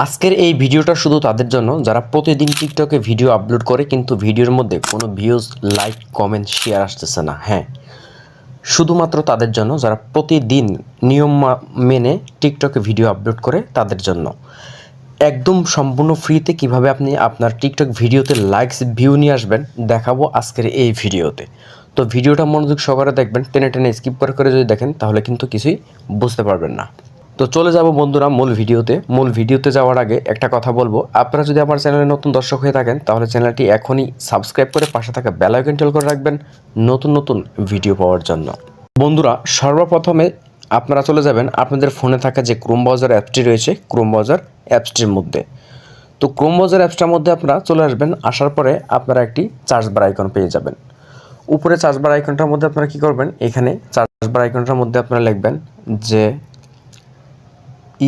আজকের এই ভিডিওটা শুধু তাদের জন্য, যারা প্রতিদিন টিকটকে ভিডিও আপলোড করে, কিন্তু ভিডিওর মধ্যে কোনো ভিউজ লাইক কমেন্ট শেয়ার আসতেছে না। হ্যাঁ শুধুমাত্র তাদের জন্য, যারা প্রতিদিন নিয়ম মেনে টিকটকে ভিডিও আপলোড করে, তাদের জন্য। একদম সম্পূর্ণ ফ্রিতে কীভাবে আপনি আপনার টিকটক ভিডিওতে লাইকস ভিউ নিয়ে আসবেন, দেখাবো আজকের এই ভিডিওতে তো ভিডিওটা মনোযোগ সহকারে দেখবেন, টেনে টেনে স্কিপ করে করে যদি দেখেন, তাহলে কিন্তু কিছুই বুঝতে পারবেন না। তো চলে যাব বন্ধুরা মূল ভিডিওতে। মূল ভিডিওতে যাওয়ার আগে একটা কথা বলব। আপনারা যদি আমার চ্যানেলে নতুন দর্শক হয়ে থাকেন, তাহলে চ্যানেলটি এখনই সাবস্ক্রাইব করে পাশে থাকা বেল আইকন টেল করে রাখবেন নতুন নতুন ভিডিও পাওয়ার জন্য। বন্ধুরা, সর্বপ্রথমে আপনারা চলে যাবেন আপনাদের ফোনে থাকা যে ক্রোম ব্রাউজার অ্যাপটি রয়েছে ক্রোম ব্রাউজার অ্যাপসটির মধ্যে। তো ক্রোম ব্রাউজার অ্যাপসটার মধ্যে আপনারা চলে আসবেন, আসার পরে আপনারা একটি চার্জ বার আইকন পেয়ে যাবেন। উপরে চার্জ বার আইকনটার মধ্যে আপনারা কি করবেন? এখানে চার্জ বার আইকনটার মধ্যে আপনারা লিখবেন যে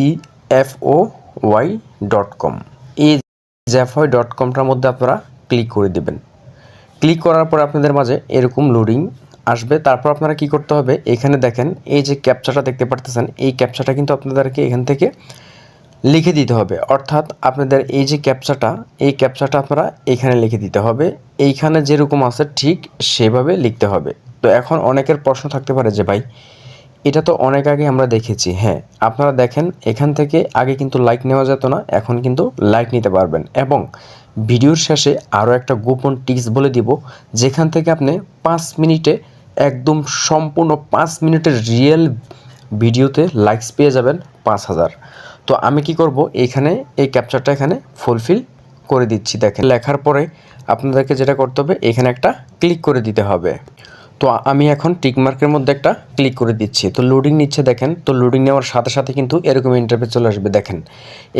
E F O Y dot com এই জ্যাফওয়াই ডট কমটার মধ্যে আপনারা ক্লিক করে দেবেন। ক্লিক করার পর আপনাদের মাঝে এরকম লোডিং আসবে। তারপর আপনারা কি করতে হবে? এখানে দেখেন, এই যে ক্যাপচাটা দেখতে পারতেছেন, এই ক্যাপচাটা কিন্তু আপনাদেরকে এখান থেকে লিখে দিতে হবে। অর্থাৎ আপনাদের এই যে ক্যাপচাটা এই ক্যাপচাটা আপনারা এখানে লিখে দিতে হবে। এইখানে যেরকম আছে ঠিক সেভাবে লিখতে হবে। তো এখন অনেকের প্রশ্ন থাকতে পারে যে, ভাই এটা তো অনেক আগে আমরা দেখেছি হ্যাঁ। আপনারা দেখেন, এখান থেকে আগে কিন্তু লাইক নেওয়া যেত না, এখন কিন্তু লাইক নিতে পারবেন। এবং ভিডিওর শেষে আরও একটা গোপন টিপস বলে দিব, যেখান থেকে আপনি পাঁচ মিনিটে, একদম সম্পূর্ণ পাঁচ মিনিটের রিয়েল ভিডিওতে লাইকস পেয়ে যাবেন পাঁচ হাজার। তো আমি কি করব, এখানে এই ক্যাপচারটা এখানে ফুলফিল করে দিচ্ছি। দেখেন, লেখার পরে আপনাদেরকে যেটা করতে হবে, এখানে একটা ক্লিক করে দিতে হবে। তো আমি এখন টিকমার্কের মধ্যে একটা ক্লিক করে দিচ্ছি। তো লোডিং নিচ্ছে দেখেন, তো লোডিং নেওয়ার সাথে সাথে কিন্তু এরকম ইন্টারফেস চলে আসবে। দেখেন,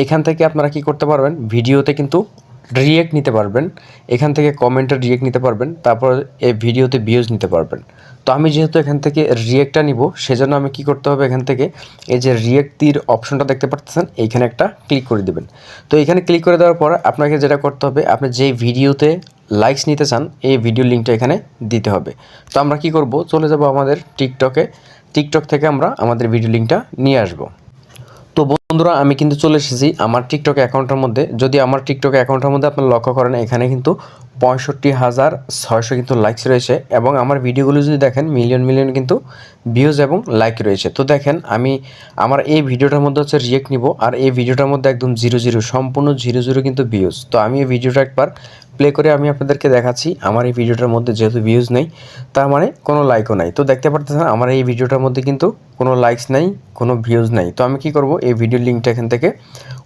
এখান থেকে আপনারা কি করতে পারবেন? ভিডিওতে কিন্তু রিয়েক্ট নিতে পারবেন। এখান থেকে কমেন্টের রিয়েক্ট নিতে পারবেন। তারপর এই ভিডিওতে ভিউজ নিতে পারবেন। তো আমি যেহেতু এখান থেকে রিয়েক্টটা নিব, সেজন্য আমি কি করতে হবে এখান থেকে? এই যে রিয়েক্ট তীর অপশনটা দেখতে পাচ্ছেন, এইখানে একটা ক্লিক করে দিবেন। তো এখানে ক্লিক করে দেওয়ার পর আপনাকে যেটা করতে হবে, আপনি যেই ভিডিওতে লাইকস নিতে চান, এই ভিডিও লিঙ্কটা এখানে দিতে হবে। তো আমরা কি করব? চলে যাব আমাদের টিকটকে টিকটক থেকে আমরা আমাদের ভিডিও লিঙ্কটা নিয়ে আসব। তো বন্ধুরা, আমি কিন্তু চলে এসেছি আমার টিকটক অ্যাকাউন্টের মধ্যে। যদি আমার টিকটক অ্যাকাউন্টের মধ্যে আপনারা লক্ষ্য করেন, এখানে কিন্তু পঁয়ষট্টি হাজার ছয়শো কিন্তু লাইকস রয়েছে এবং আমার ভিডিওগুলো যদি দেখেন মিলিয়ন মিলিয়ন কিন্তু ভিউজ এবং লাইক রয়েছে। তো দেখেন, আমি আমার এই ভিডিওটার মধ্যে হচ্ছে রিয়েক্ট নিব আর এই ভিডিওটার মধ্যে একদম জিরো জিরো সম্পূর্ণ জিরো জিরো কিন্তু ভিউজ তো আমি এই ভিডিওটা একবার প্লে করে আমি আপনাদেরকে দেখাচ্ছি, আমার এই ভিডিওটার মধ্যে যেহেতু ভিউজ নেই, তার মানে কোনো লাইকও নাই। তো দেখতে পারতেছেন, আমার এই ভিডিওটার মধ্যে কিন্তু কোনো লাইকস নাই, কোনো ভিউজ নাই। তো আমি কি করব, এই ভিডিও লিঙ্কটা এখান থেকে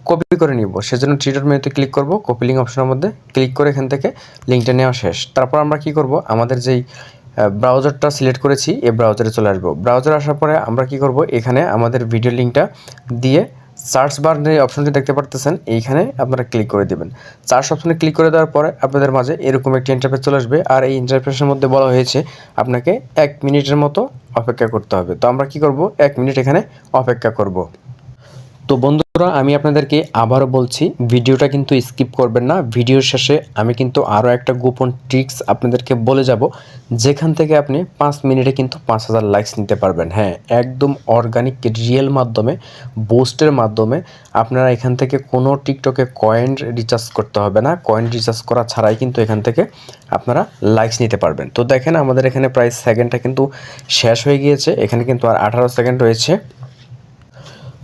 কপি করে নিব। সেজন্য থ্রি ট্রিটার মেনুতে ক্লিক করব। কপি লিঙ্ক অপশনের মধ্যে ক্লিক করে এখান থেকে লিঙ্কটা নেওয়া শেষ। তারপর আমরা কি করব? আমাদের যেই ব্রাউজারটা সিলেক্ট করেছি, এই ব্রাউজারে চলে আসব। ব্রাউজার আসার পরে আমরা কি করব? এখানে আমাদের ভিডিও লিঙ্কটা দিয়ে সার্চ বার যে অপশনটি দেখতে পারতেছেন। এইখানে আপনারা ক্লিক করে দিবেন। সার্চ অপশনে ক্লিক করে দেওয়ার পরে আপনাদের মাঝে এরকম একটি ইন্টারফেস চলে আসবে। আর এই ইন্টারফেসের মধ্যে বলা হয়েছে আপনাকে এক মিনিটের মতো অপেক্ষা করতে হবে। তো আমরা কি করব? এক মিনিট এখানে অপেক্ষা করব। তো বন্ধুরা, আমি আপনাদেরকে আবারও বলছি, ভিডিওটা কিন্তু স্কিপ করবেন না। ভিডিওর শেষে আমি কিন্তু আরও একটা গোপন ট্রিক্স আপনাদেরকে বলে যাব, যেখান থেকে আপনি পাঁচ মিনিটে কিন্তু পাঁচ হাজার লাইকস নিতে পারবেন। হ্যাঁ একদম অর্গানিক রিয়েল মাধ্যমে বুস্টের মাধ্যমে আপনারা এখান থেকে কোনো টিকটকে কয়েন রিচার্জ করতে হবে না। কয়েন রিচার্জ করা ছাড়াই কিন্তু এখান থেকে আপনারা লাইকস নিতে পারবেন। তো দেখেন, আমাদের এখানে প্রায় সেকেন্ডটা কিন্তু শেষ হয়ে গিয়েছে। এখানে কিন্তু আর আঠারো সেকেন্ড রয়েছে।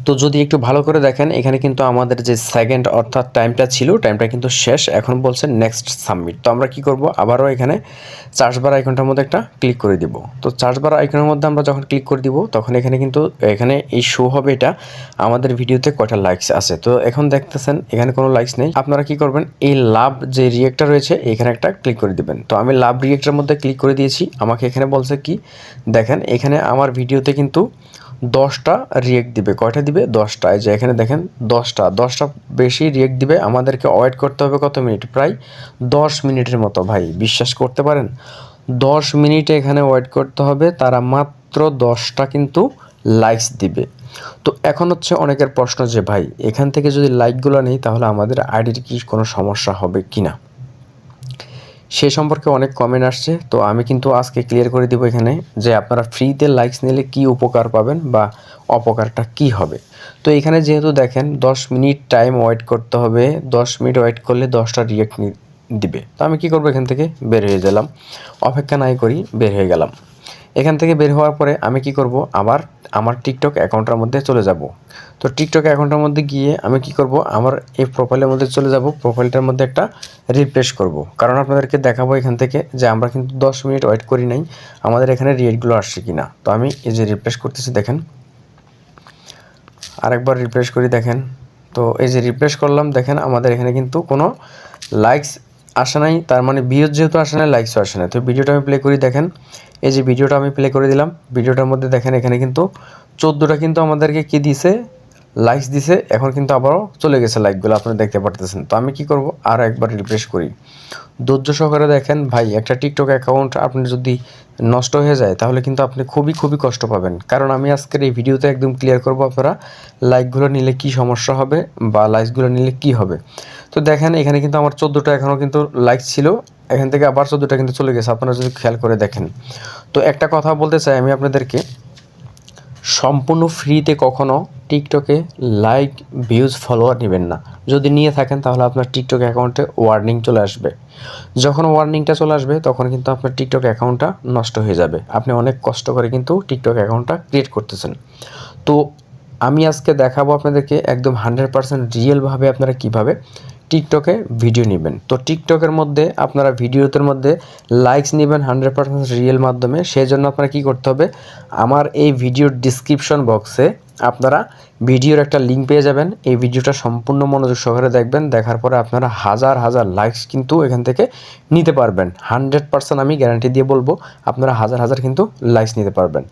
তো যদি একটু ভালো করে দেখেন, এখানে কিন্তু আমাদের যে সেকেন্ড অর্থাৎ টাইমটা ছিল টাইমটা কিন্তু শেষ, এখন বলছে নেক্সট সাবমিট তো আমরা কি করব? আবারও এখানে চার্জ বার আইকনটার মধ্যে একটা ক্লিক করে দিব। তো চার্জ বার আইকনের মধ্যে আমরা যখন ক্লিক করে দিব, তখন এখানে কিন্তু, এখানে এই শো হবে এটা আমাদের ভিডিওতে কয়টা লাইকস আছে। তো এখন দেখতেছেন, এখানে কোনো লাইকস নেই। আপনারা কি করবেন? এই লাভ যে রিয়েক্টটা রয়েছে, এখানে একটা ক্লিক করে দিবেন। তো আমি লাভ রিয়েক্টার মধ্যে ক্লিক করে দিয়েছি। আমাকে এখানে বলছে কি, দেখেন, এখানে আমার ভিডিওতে কিন্তু দশটা রিয়েক্ট দিবে। কয়টা দিবে? দশটা। এই যে এখানে দেখেন, দশটা। দশটা বেশি রিয়েক্ট দিবে, আমাদেরকে ওয়েট করতে হবে কত মিনিট? প্রায় দশ মিনিটের মতো ভাই, বিশ্বাস করতে পারেন? দশ মিনিটে এখানে ওয়েট করতে হবে, তারা মাত্র দশটা কিন্তু লাইকস দিবে। তো এখন হচ্ছে অনেকের প্রশ্ন যে, ভাই, এখান থেকে যদি লাইকগুলো নেই, তাহলে আমাদের আইডির কি কোনো সমস্যা হবে কি না সে সম্পর্কে অনেক কমেন্ট আসছে। তো আমি কিন্তু আজকে ক্লিয়ার করে দিব এখানে যে আপনারা ফ্রিতে লাইকস নিলে কি উপকার পাবেন বা অপকারটা কি হবে। তো এখানে যেহেতু দেখেন দশ মিনিট টাইম ওয়েট করতে হবে, দশ মিনিট ওয়েট করলে দশটা রিয়েক্ট দিবে। তো আমি কি করব এখান থেকে? বের হয়ে গেলাম। অপেক্ষা নাই করি, বের হয়ে গেলাম। এখান থেকে বের হওয়ার পরে আমি কি করব? আবার আমার টিকটক অ্যাকাউন্টের মধ্যে চলে যাব। তো টিকটক অ্যাকাউন্টের মধ্যে গিয়ে আমি কি করব? আমার এই প্রোফাইলের মধ্যে চলে যাব। প্রোফাইলটার মধ্যে একটা রিফ্রেশ করব। কারণ আপনাদেরকে দেখাবো এখান থেকে যে আমরা কিন্তু দশ মিনিট ওয়েট করি নাই, আমাদের এখানে রিয়েটগুলো আসছে কি না তো আমি এই যে রিফ্রেশ করতেছি, দেখেন। আরেকবার রিফ্রেশ করি, দেখেন। তো এই যে রিফ্রেশ করলাম, দেখেন আমাদের এখানে কিন্তু কোনো লাইকস আসে নাই, তার মানে ভিউজ যেহেতু আসে নাই লাইকসও আসে নাই। তো ভিডিওটা আমি প্লে করি, দেখেন। এই যে ভিডিওটা আমি প্লে করে দিলাম, ভিডিওটার মধ্যে দেখেন, এখানে কিন্তু চোদ্দোটা কিন্তু আমাদেরকে কী দিছে? লাইকস দিছে, এখন কিন্তু আবারও চলে গেছে লাইকগুলো আপনারা দেখতে পারতেছেন। তো আমি কি করব? আরও একবার রিফ্রেশ করি। ধৈর্য সহকারে দেখেন, ভাই, একটা টিকটক অ্যাকাউন্ট আপনি যদি নষ্ট হয়ে যায়, তাহলে কিন্তু আপনি খুবই খুবই কষ্ট পাবেন। কারণ আমি আজকের এই ভিডিওতে একদম ক্লিয়ার করব আপনারা লাইকগুলো নিলে কি সমস্যা হবে বা লাইকসগুলো নিলে কি হবে। তো দেখেন, এখানে কিন্তু আমার চোদ্দোটা এখনও কিন্তু লাইক ছিল, এখান থেকে আবার চোদ্দোটা কিন্তু চলে গেছে। আপনারা যদি খেয়াল করে দেখেন। তো একটা কথা বলতে চাই আমি আপনাদেরকে। সম্পূর্ণ ফ্রিতে কখনো টিকটকে লাইক ভিউজ ফলোয়ার নেবেন না। যদি নিয়ে থাকেন, তাহলে আপনার টিকটক অ্যাকাউন্টে ওয়ার্নিং চলে আসবে। যখন ওয়ার্নিংটা চলে আসবে, তখন কিন্তু আপনার টিকটক অ্যাকাউন্টটা নষ্ট হয়ে যাবে। আপনি অনেক কষ্ট করে কিন্তু টিকটক অ্যাকাউন্টটা ক্রিয়েট করতেছেন। তো আমি আজকে দেখাবো আপনাদেরকে একদম হান্ড্রেড পার্সেন্ট রিয়েলভাবে আপনারা কীভাবে টিকটকে ভিডিও নেবেন। তো টিকটকের মধ্যে আপনারা ভিডিওতে মধ্যে লাইকস নেবেন হান্ড্রেড পার্সেন্ট রিয়েল মাধ্যমে। সেই জন্য আপনারা কী করতে হবে? আমার এই ভিডিওর ডিসক্রিপশন বক্সে আপনারা ভিডিওর একটা লিঙ্ক পেয়ে যাবেন। এই ভিডিওটা সম্পূর্ণ মনোযোগ সহকারে দেখবেন। দেখার পরে আপনারা হাজার হাজার লাইকস কিন্তু এখান থেকে নিতে পারবেন। হান্ড্রেড পার্সেন্ট আমি গ্যারান্টি দিয়ে বলব, আপনারা হাজার হাজার কিন্তু লাইকস নিতে পারবেন।